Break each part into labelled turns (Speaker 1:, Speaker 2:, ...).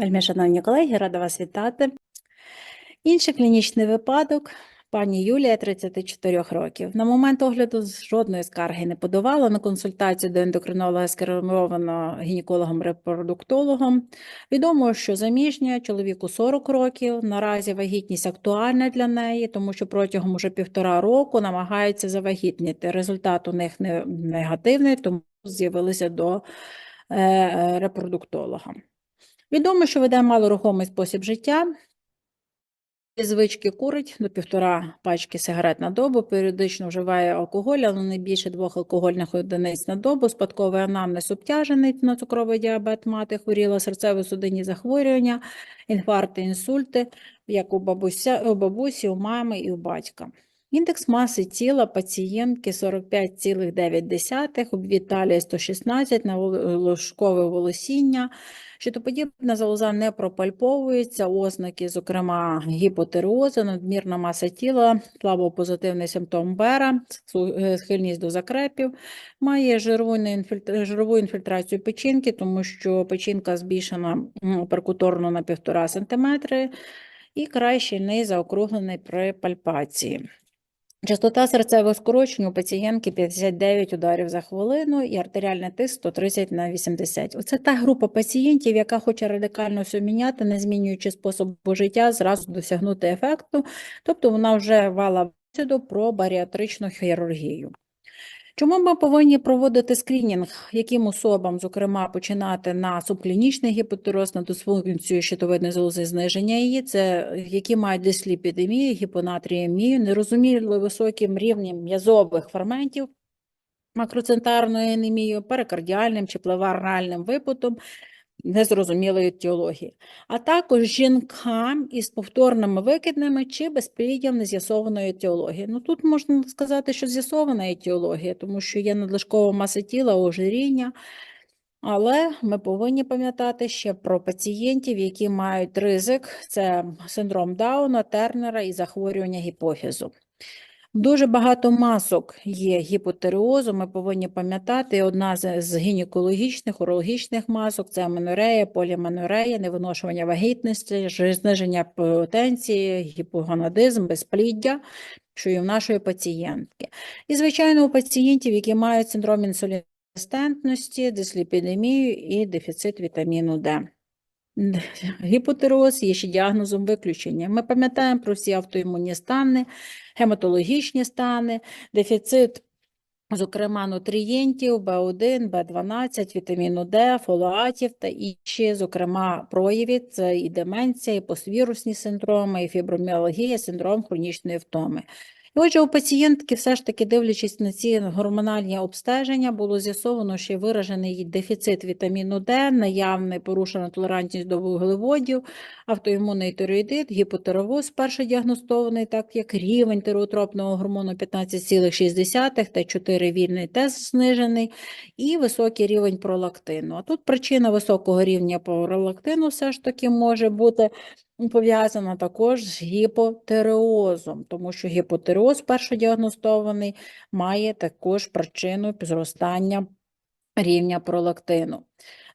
Speaker 1: Вельми шановні колеги, рада вас вітати. Інший клінічний випадок. Пані Юлія, 34 років. На момент огляду жодної скарги не подавала. На консультацію до ендокринолога скеровано гінекологом-репродуктологом. Відомо, що заміжня, чоловіку 40 років. Наразі вагітність актуальна для неї, тому що протягом уже півтора року намагаються завагітніти. Результат у них не негативний, тому з'явилися до е, репродуктолога. Відомо, що веде малорухомий спосіб життя. Звички курить до півтора пачки сигарет на добу, періодично вживає алкоголь, але не більше двох алкогольних одиниць на добу, спадковий анамнез обтяжений на цукровий діабет, мати хворіла, серцево-судинні захворювання, інфаркти, інсульти, як у, бабуся, у бабусі, у мами і у батька. Індекс маси тіла пацієнтки 45,9, обвід талії 116, ложкове волосіння, Щитоподібна залоза не пропальповується, ознаки, зокрема, гіпотереозу, надмірна маса тіла, слабопозитивний симптом бера, е, схильність до закрепів, має жирову інфільтрацію печінки, тому що печінка збільшена перкуторно на 1,5 см і край щільний заокруглений при пальпації. Частота серцевих скорочень у пацієнтки 59 ударів за хвилину і артеріальний тиск 130 на 80. Оце та група пацієнтів, яка хоче радикально все міняти, не змінюючи способу життя, зразу досягнути ефекту, тобто вона вже вала бесіду про баріатричну хірургію. Чому ми повинні проводити скринінг, яким особам, зокрема, починати на субклінічний гіпотероз, на дисфункцію щитовидної залози, зниження її, це які мають дисліпідемію, гіпонатріємію, нерозуміло високим рівнем м'язових ферментів, макроцентарною анемією, перикардіальним чи плеварнальним випутом, незрозумілої етіології, а також жінкам із повторними викидними чи безпліддям нез'ясованої етіології. Ну тут можна сказати, що з'ясована етіологія, тому що є надлишкова маса тіла, ожиріння. Але ми повинні пам'ятати ще про пацієнтів, які мають ризик: це синдром Дауна, Тернера і захворювання гіпофізу. Дуже багато масок є гіпотереозу, ми повинні пам'ятати, одна з, гінекологічних, урологічних масок це аменорея, поліменорея, невиношування вагітності, зниження потенції, гіпогонадизм, безпліддя, що і в нашої пацієнтки. І, звичайно, у пацієнтів, які мають синдром інсулінорезистентності, дисліпідемію і дефіцит вітаміну Д. Гіпотероз є ще діагнозом виключення. Ми пам'ятаємо про всі автоімунні стани, гематологічні стани, дефіцит, зокрема, нутрієнтів, В1, В12, вітаміну Д, фолоатів та інші, зокрема, прояви це і деменція, і поствірусні синдроми, і фіброміалгія, синдром хронічної втоми. І отже, у пацієнтки, все ж таки, дивлячись на ці гормональні обстеження, було з'ясовано, що виражений дефіцит вітаміну Д, наявна порушена толерантність до вуглеводів, автоімунний тироїдит, гіпотеровоз перший діагностований, так як рівень тиреотропного гормону 15,6 та 4 вільний тест знижений, і високий рівень пролактину. А тут причина високого рівня пролактину все ж таки може бути пов'язана також з гіпотереозом, тому що гіпотереоз першодіагностований має також причину зростання рівня пролактину.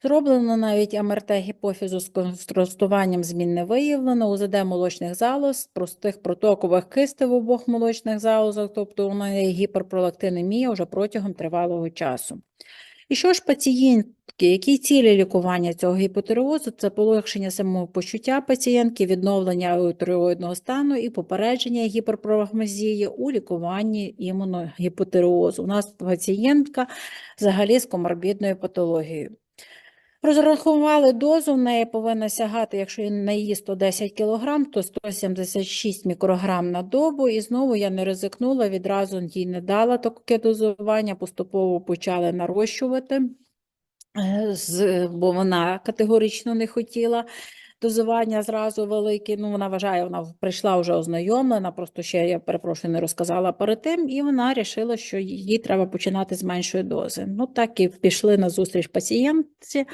Speaker 1: Зроблено навіть МРТ гіпофізу з контрастуванням змін не виявлено, УЗД молочних залоз, простих протокових кистів в обох молочних залозах, тобто вона є гіперпролактинемія вже протягом тривалого часу. І що ж пацієнтки, які цілі лікування цього гіпотереозу? Це полегшення самопочуття пацієнтки, відновлення тиреоїдного стану і попередження гіперпрогмазії у лікуванні імуногіпотереозу. У нас пацієнтка взагалі з коморбідною патологією. Розрахували дозу, в неї повинна сягати, якщо на її 110 кг, то 176 мікрограм на добу. І знову я не ризикнула, відразу їй не дала таке дозування, поступово почали нарощувати, е, бо вона категорично не хотіла дозування зразу велике. Ну, вона вважає, вона прийшла вже ознайомлена, просто ще я перепрошую, не розказала перед тим, і вона вирішила, що їй треба починати з меншої дози. Ну, так і пішли на зустріч пацієнтці.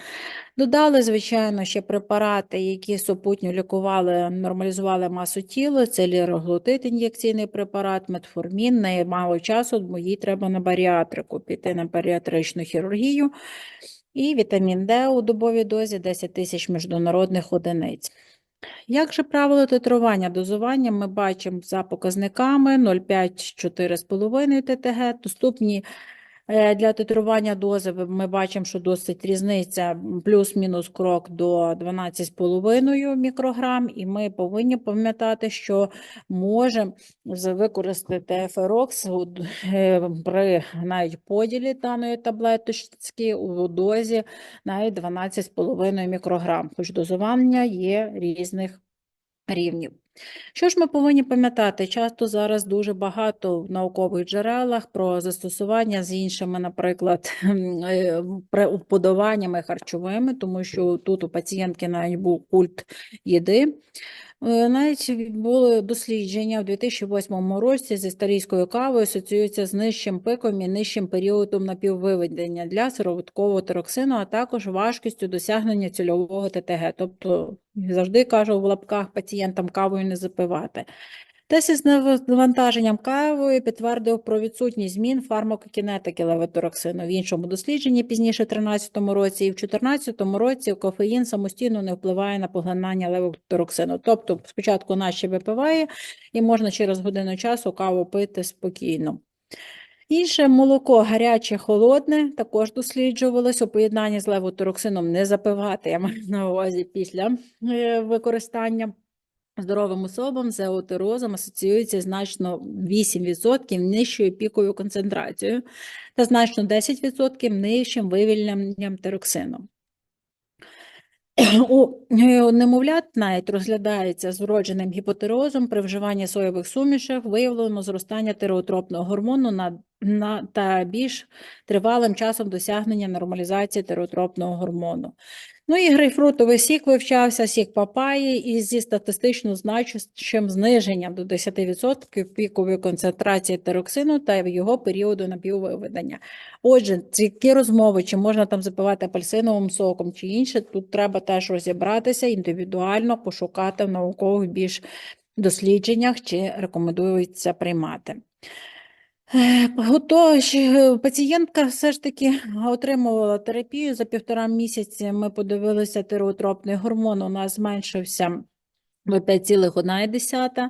Speaker 1: Додали, звичайно, ще препарати, які супутньо лікували, нормалізували масу тіла, це ліроглутит, ін'єкційний препарат, метформін, неї мало часу, бо їй треба на баріатрику, піти на баріатричну хірургію. І вітамін Д у добовій дозі 10 тисяч міжнародних одиниць. Як же правило титрування дозування ми бачимо за показниками 0,5-4,5 ТТГ. Доступні для титрування дози ми бачимо, що досить різниця плюс-мінус крок до 12,5 мікрограм, і ми повинні пам'ятати, що можемо використати еферокс е, при навіть поділі даної таблеточки у дозі навіть 12,5 мікрограм, хоч дозування є різних рівнів. Що ж ми повинні пам'ятати? Часто зараз дуже багато в наукових джерелах про застосування з іншими, наприклад, е, вподобаннями харчовими, тому що тут у пацієнтки навіть був культ їди. Е, Навіть були дослідження в 2008 році зі старійською кавою асоціюються з нижчим пиком і нижчим періодом напіввиведення для сироваткового тироксину, а також важкістю досягнення цільового ТТГ. Тобто завжди кажу в лапках пацієнтам кавою не запивати. Тест із навантаженням кавою підтвердив про відсутність змін фармакокінетики левотироксину. В іншому дослідженні пізніше в 2013 році і в 2014 році кофеїн самостійно не впливає на поглинання левотироксину. Тобто спочатку наче випиває і можна через годину часу каву пити спокійно. Інше молоко гаряче, холодне також досліджувалось у поєднанні з левотироксином не запивати, я маю на увазі після е, використання. Здоровим особам з еутерозом асоціюється значно 8% нижчою піковою концентрацією та значно 10% нижчим вивільненням тироксину. У немовлят навіть розглядається з гіпотерозом при вживанні соєвих сумішів виявлено зростання тиреотропного гормону на, на, та більш тривалим часом досягнення нормалізації тиреотропного гормону. Ну і грейпфрутовий сік вивчався, сік папаї із зі статистично значущим зниженням до 10% пікової концентрації тироксину та його періоду напіввиведення. Отже, ці розмови, чи можна там запивати апельсиновим соком чи інше, тут треба теж розібратися індивідуально, пошукати в наукових більш дослідженнях, чи рекомендується приймати. Е, е, пацієнтка все ж таки отримувала терапію за півтора місяці. Ми подивилися тиреотропний гормон, у нас зменшився до 5,1.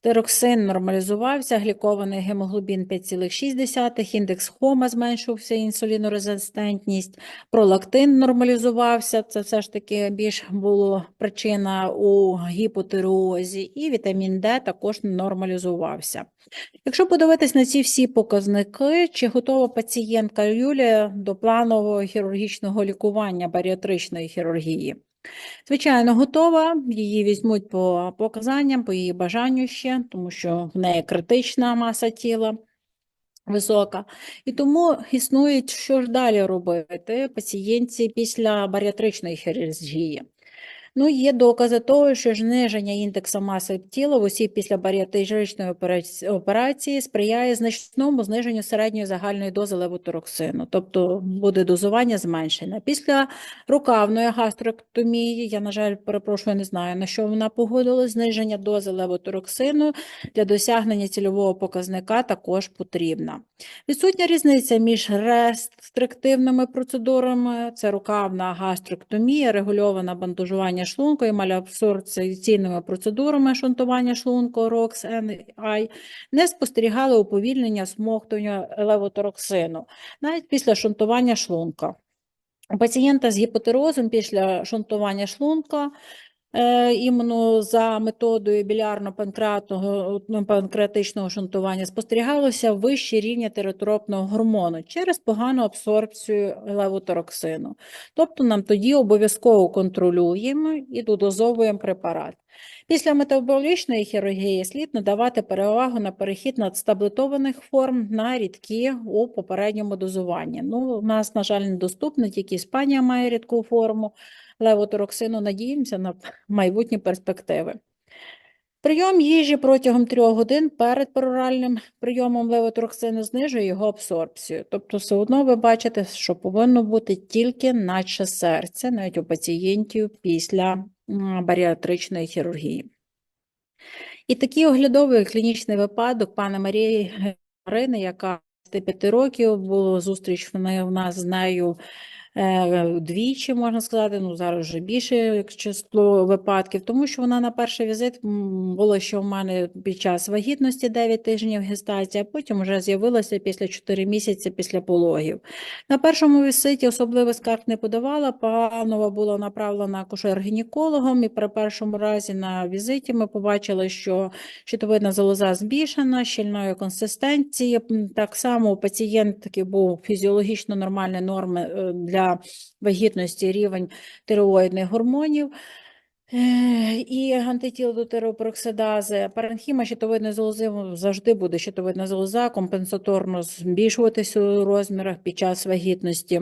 Speaker 1: Тироксин нормалізувався, глікований гемоглобін 5,6, індекс хома зменшився, інсулінорезистентність, пролактин нормалізувався, це все ж таки більш була причина у гіпотиреозі, і вітамін Д також нормалізувався. Якщо подивитись на ці всі показники, чи готова пацієнтка Юлія до планового хірургічного лікування баріатричної хірургії? Звичайно, готова. Її візьмуть по показанням, по її бажанню ще, тому що в неї критична маса тіла висока. І тому існує, що ж далі робити пацієнтці після баріатричної хірургії. Ну, є докази того, що зниження індексу маси тіла в осіб після баріатричної операції сприяє значному зниженню середньої загальної дози левотироксину, тобто буде дозування зменшене. Після рукавної гастректомії, я, на жаль, перепрошую, не знаю, на що вона погодилась, зниження дози левотироксину для досягнення цільового показника також потрібна. Відсутня різниця між рестриктивними процедурами, це рукавна гастректомія, регульоване бандажування шлунку і малеабсорбційними процедурами шунтування шлунку ROX, NI, не спостерігали уповільнення смоктування левотороксину, навіть після шунтування шлунка. У пацієнта з гіпотерозом після шунтування шлунка іменно за методою білярно-панкреатного ну, шунтування спостерігалося вище рівня теротропного гормону через погану абсорбцію левотороксину. Тобто нам тоді обов'язково контролюємо і додозовуємо препарат. Після метаболічної хірургії слід надавати перевагу на перехід над стаблетованих форм на рідкі у попередньому дозуванні. Ну, у нас, на жаль, недоступно, тільки Іспанія має рідку форму левотороксину. Надіємося на майбутні перспективи. Прийом їжі протягом 3 годин перед пероральним прийомом левотороксину знижує його абсорбцію. Тобто, все одно ви бачите, що повинно бути тільки наче серце, навіть у пацієнтів після баріатричної хірургії. І такий оглядовий клінічний випадок пана Марії Марини, яка з 5 років було зустріч в нас з нею двічі, можна сказати, ну зараз вже більше як число випадків, тому що вона на перший візит було, що в мене під час вагітності 9 тижнів гестація, а потім вже з'явилася після 4 місяці після пологів. На першому візиті особливо скарг не подавала, панова була направлена акушер-гінекологом, і при першому разі на візиті ми побачили, що щитовидна залоза збільшена, щільної консистенції. Так само у пацієнтки був фізіологічно нормальні норми е, вагітності рівень тиреоїдних гормонів. І антитіл до тиреопроксидази. Паренхіма щитовидної залози завжди буде щитовидна залоза компенсаторно збільшуватися у розмірах під час вагітності.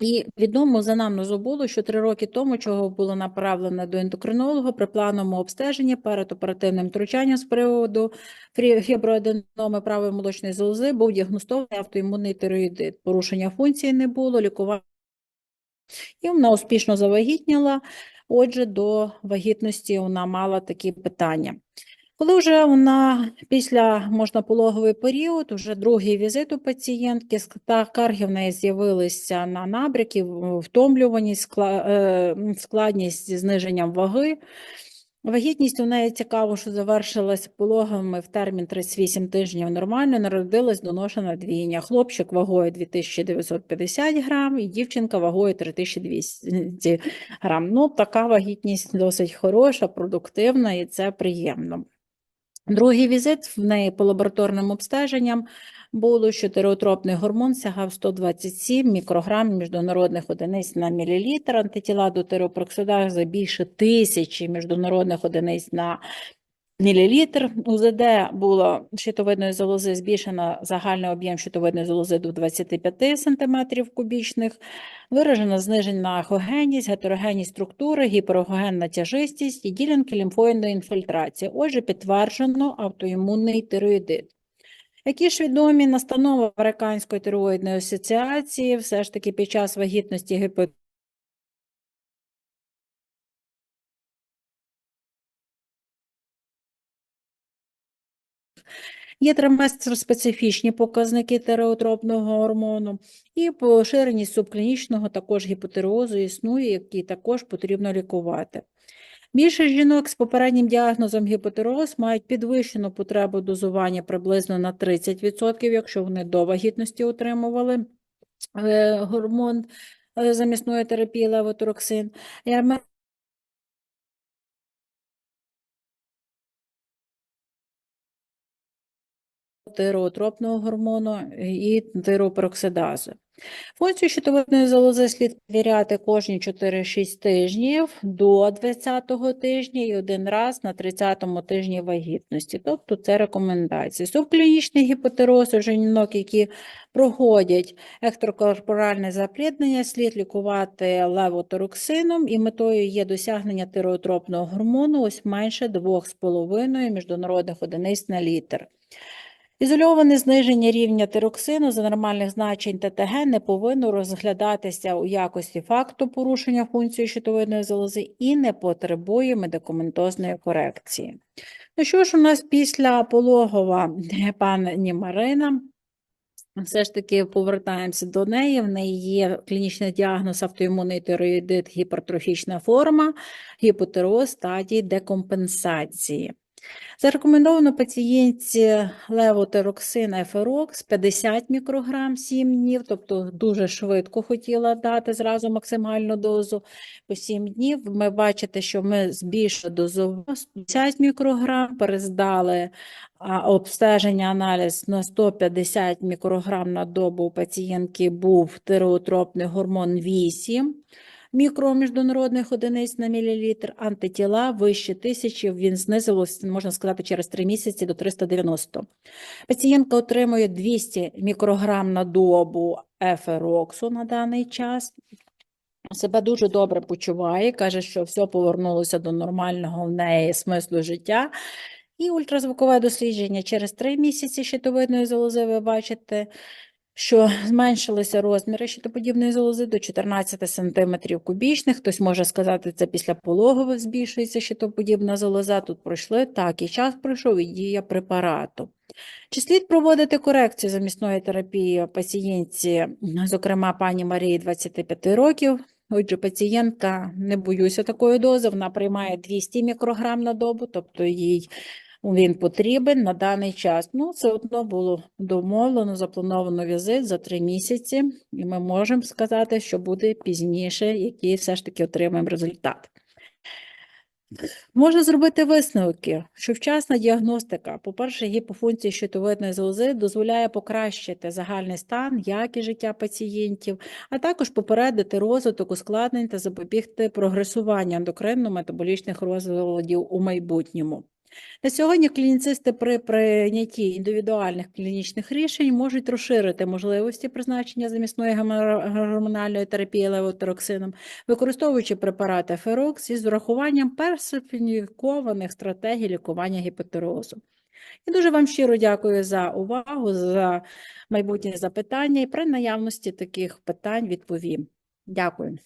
Speaker 1: І відомо за анамнезу було, що три роки тому, чого було направлено до ендокринолога при плановому обстеженні перед оперативним втручанням з приводу фіброаденоми правої молочної залози, був діагностований автоімунний тироїдит. Порушення функції не було, лікування. І вона успішно завагітніла. Отже, до вагітності вона мала такі питання. Коли вже вона після можнопологовий період, вже другий візит у пацієнтки, та скарги в неї з'явилися на набряки, втомлюваність, е, складність зі зниженням ваги. Вагітність у неї цікаво, що завершилась пологами в термін 38 тижнів нормально, народилась доношена двійня. Хлопчик вагою 2950 грам і дівчинка вагою 3200 грам. Ну, така вагітність досить хороша, продуктивна і це приємно. Другий візит в неї по лабораторним обстеженням було, що тиреотропний гормон сягав 127 мікрограм міжнародних одиниць на мілілітр, антитіла до тиреопроксидази більше тисячі міжнародних одиниць на мілілітр. УЗД було щитовидної залози збільшено загальний об'єм щитовидної залози до 25 см кубічних, виражена знижена ехогенність, гетерогенність структури, гіперогогенна тяжистість і ділянки лімфоїдної інфільтрації. Отже, підтверджено автоімунний тироїдит. Які ж відомі настанови Американської тироїдної асоціації все ж таки під час вагітності гіпо Є триместр-специфічні показники тиреотропного гормону і поширеність субклінічного також гіпотиреозу існує, який також потрібно лікувати. Більше жінок з попереднім діагнозом гіпотиреоз мають підвищену потребу дозування приблизно на 30%, якщо вони до вагітності отримували е, гормон е, замісної терапії левотороксин. Тиреотропного гормону і тиреопроксидази. Функцію щитовидної залози слід перевіряти кожні 4-6 тижнів до 20-го тижня і один раз на 30-му тижні вагітності. Тобто це рекомендації. Субклінічний гіпотероз у жінок, які проходять екстракорпоральне запліднення, слід лікувати левотороксином і метою є досягнення тиреотропного гормону ось менше 2,5 міжнародних одиниць на літр. Ізольоване зниження рівня тироксину за нормальних значень ТТГ не повинно розглядатися у якості факту порушення функції щитовидної залози і не потребує медикаментозної корекції. Ну що ж у нас після пологова пані Марина? Все ж таки повертаємося до неї. В неї є клінічний діагноз автоімунний тироїдит, гіпертрофічна форма, гіпотероз стадії декомпенсації. Зарекомендовано пацієнтці левотероксин еферокс 50 мікрограм 7 днів, тобто дуже швидко хотіла дати зразу максимальну дозу по 7 днів. Ми бачите, що ми збільшили дозу 50 мікрограм, перездали обстеження, аналіз на 150 мікрограм на добу у пацієнтки був тиреотропний гормон 8 мікроміжнародних одиниць на мілілітр, антитіла вище тисячі, він знизився, можна сказати, через 3 місяці до 390. Пацієнтка отримує 200 мікрограм на добу ефероксу на даний час. Себе дуже добре почуває, каже, що все повернулося до нормального в неї смислу життя. І ультразвукове дослідження через 3 місяці щитовидної залози ви бачите, що зменшилися розміри щитоподібної залози до 14 см кубічних. Хтось може сказати, це після пологових збільшується щитоподібна залоза. Тут пройшли так, і час пройшов, і дія препарату. Чи слід проводити корекцію замісної терапії пацієнтці, зокрема пані Марії 25 років? Отже, пацієнтка, не боюся такої дози, вона приймає 200 мікрограм на добу, тобто їй він потрібен на даний час. Ну, це одно було домовлено, заплановано візит за три місяці, і ми можемо сказати, що буде пізніше, який все ж таки отримаємо результат. Можна зробити висновки, що вчасна діагностика, по-перше, гіпофункції щитовидної залози дозволяє покращити загальний стан, якість життя пацієнтів, а також попередити розвиток ускладнень та запобігти прогресуванню ендокринно-метаболічних розладів у майбутньому. На сьогодні клініцисти при прийнятті індивідуальних клінічних рішень можуть розширити можливості призначення замісної гормональної терапії левотероксином, використовуючи препарати Ферокс із врахуванням персоніфікованих стратегій лікування гіпотерозу. І дуже вам щиро дякую за увагу, за майбутнє запитання і при наявності таких питань відповім. Дякую.